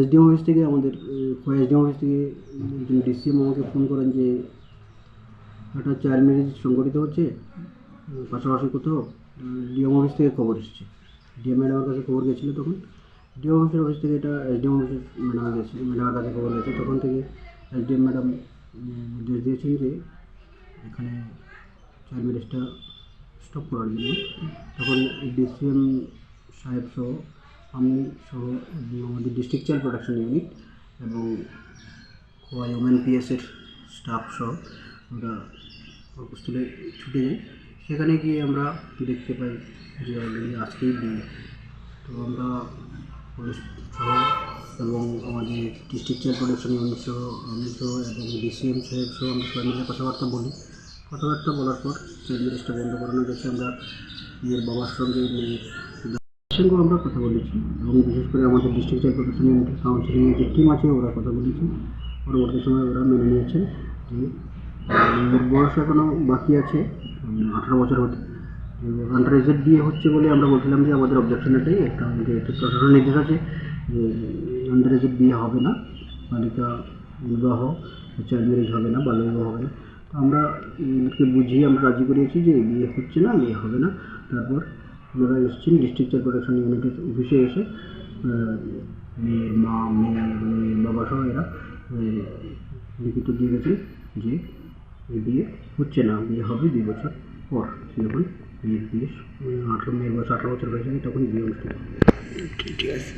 SDM office থেকে আমাদের SDM office থেকে একজন ডিসিএম আমাকে ফোন করেন যে একটা চাইল্ড ম্যারেজ সংগঠিত হচ্ছে, পাশাপাশি কোথাও ডিএম অফিস থেকে খবর এসেছে। ডিএম ম্যাডামের কাছে খবর গেছিল তখন। ডিএম অফিসের অফিস থেকে এটা এসডিএম অফিসের ম্যাডাম গেছে ম্যাডামের কাছে খবর গেছে। তখন থেকে এসডিএম ম্যাডাম নির্দেশ দিয়েছেন যে এখানে চাইল্ড ম্যারেজটা স্টপ করার জন্য। তখন ডিসিএম সাহেব সহ আমি সহ আমাদের ডিস্ট্রিক্ট চাইল্ড প্রোটেকশন ইউনিট এবং খোয়া ইউম্যান পিএসের স্টাফ সহ আমরা কর্মস্থলে ছুটে যাই। সেখানে গিয়ে আমরা দেখতে পাই যে অলরেডি আজকেই বিয়ে। তো আমরা পুলিশ সহ এবং আমাদের ডিস্ট্রিক্ট চাইল্ড প্রোটেকশন ইউনিট সহ, আমি সহ এবং ডিসিএম সাহেব সহ আমরা সবাই মিলে কথাবার্তা বলি। কথাবার্তা বলার পর চাইল্ড ম্যারেজটা বন্ধ করানো গেছে আমরা মেয়ের বাবার সঙ্গে মেয়ের সঙ্গেও আমরা কথা বলেছি। এবং বিশেষ করে আমাদের ডিস্ট্রিক্ট চাইল্ড প্রোটেকশন ইউনিটের কাউন্সিলিংয়ের যে টিম আছে, ওরা কথা বলেছি। পরবর্তী সময় ওরা মেনে নিয়েছেন যে মেয়ের বয়স এখনও বাকি আছে আঠারো বছর হতে। আন্ডার এজের বিয়ে হচ্ছে বলে আমরা বলছিলাম যে, আমাদের অবজেকশন এটাই। একটা প্রশাসনের নির্দেশ আছে যে আন্ডার এজের বিয়ে হবে না, বালিকা বিবাহ চাইল্ড ম্যারেজ হবে না, বাল্য বিবাহ হবে না। তো আমরা বুঝিয়ে আমরা রাজি করিয়েছি যে বিয়ে হচ্ছে না বিয়ে হবে না। তারপর ওনারা এসেছেন ডিস্ট্রিক্ট চাইল্ড প্রোটেকশন ইউনিটের অফিসে এসে মেয়ের মা, মেয়ে মেয়ের বাবা সহ এরা লিখিত দিয়ে গেছেন যে বিয়ে হচ্ছে না, বিয়ে হবে দুই বছর পর যখন বিয়ে বিয়ে, আঠারো, মেয়ের বয়স আঠারো বছর হয়ে যাবে তখন বিয়ে অনুষ্ঠিত হবে। ঠিক আছে